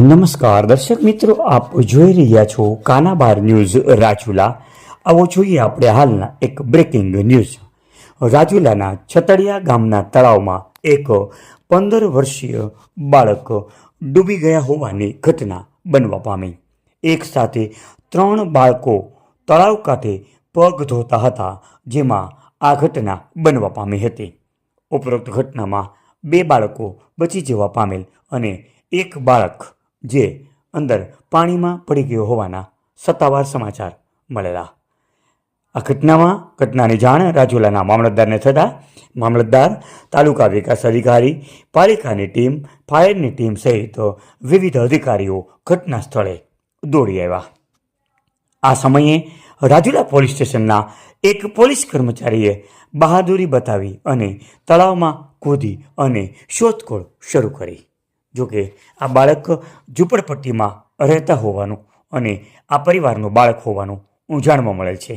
નમસ્કાર. દર્શક મિત્રો, આપ જોઈ રહ્યા છો કાનાબાર ન્યૂઝ રાજુલા. આવો જોઈએ આપણે હાલના એક બ્રેકિંગ ન્યૂઝ રાજુલાના છતડિયા ગામના તળાવમાં એક પંદર વર્ષીય બાળક ડૂબી ગયા હોવાની ઘટના બનવા પામી. એક સાથે ત્રણ બાળકો તળાવ કાંઠે પગ ધોતા હતા, જેમાં આ ઘટના બનવા પામી હતી. ઉપરોક્ત ઘટનામાં બે બાળકો બચી જવા પામેલ અને એક બાળક જે અંદર પાણીમાં પડી ગયો હોવાના સત્તાવાર સમાચાર મળેલા. આ ઘટનામાં ઘટનાની જાણ રાજુલાના મામલતદારને થતાં મામલતદાર, તાલુકા વિકાસ અધિકારી, પાલિકાની ટીમ, ફાયરની ટીમ સહિત વિવિધ અધિકારીઓ ઘટના સ્થળે દોડી આવ્યા. આ સમયે રાજુલા પોલીસ સ્ટેશનના એક પોલીસ કર્મચારીએ બહાદુરી બતાવી અને તળાવમાં કૂદી અને શોધખોળ શરૂ કરી. જોકે આ બાળક ઝૂંપડપટ્ટીમાં રહેતા હોવાનું અને આ પરિવારનું બાળક હોવાનું જાણવા મળે છે.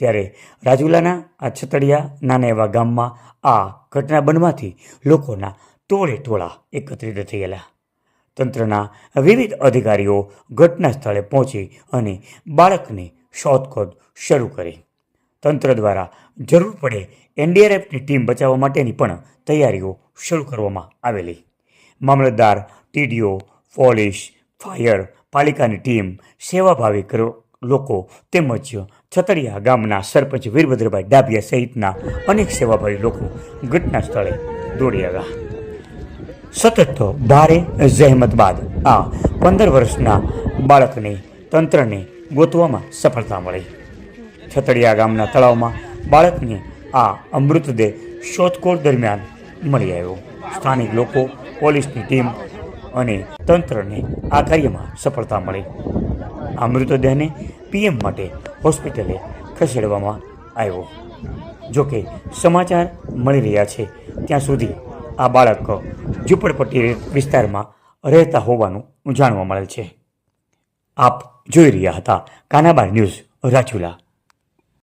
ત્યારે રાજુલાના, આ છતડિયા નાના એવા ગામમાં આ ઘટના બનવાથી લોકોના ટોળે ટોળા એકત્રિત થયેલા. તંત્રના વિવિધ અધિકારીઓ ઘટના સ્થળે પહોંચી અને બાળકની શોધખોળ શરૂ કરી. તંત્ર દ્વારા જરૂર પડે એનડીઆરએફની ટીમ બચાવવા માટેની પણ તૈયારીઓ શરૂ કરવામાં આવેલી. મામલતદાર, ટીડીઓ, પોલીસ, ફાયર પાલિકાની ટીમ, સેવાભાવી લોકો તેમજ છતરિયા ગામના સરપંચ વીરભદ્રભાઈ ડાભિયા સહિતના અનેક સેવાભાવી લોકો ઘટના સ્થળે દોડી આવ્યા. સતત ભારે જહેમત બાદ આ પંદર વર્ષના બાળકને, તંત્રને ગોતવામાં સફળતા મળી. છતડિયા ગામના તળાવમાં બાળકને આ અમૃતદેહ શોધખોળ દરમિયાન મળી આવ્યો. સ્થાનિક લોકો પોલીસની ટીમ અને તંત્રને આ કાર્યમાં સફળતા મળી. આ મૃતદેહને પીએમ માટે હોસ્પિટલે ખસેડવામાં આવ્યો. જોકે સમાચાર મળી રહ્યા છે, ત્યાં સુધી આ બાળક ઝૂંપડપટ્ટી વિસ્તારમાં રહેતા હોવાનું જાણવા મળે છે. આપ જોઈ રહ્યા હતા, કાનાબાર ન્યૂઝ રાજુલા.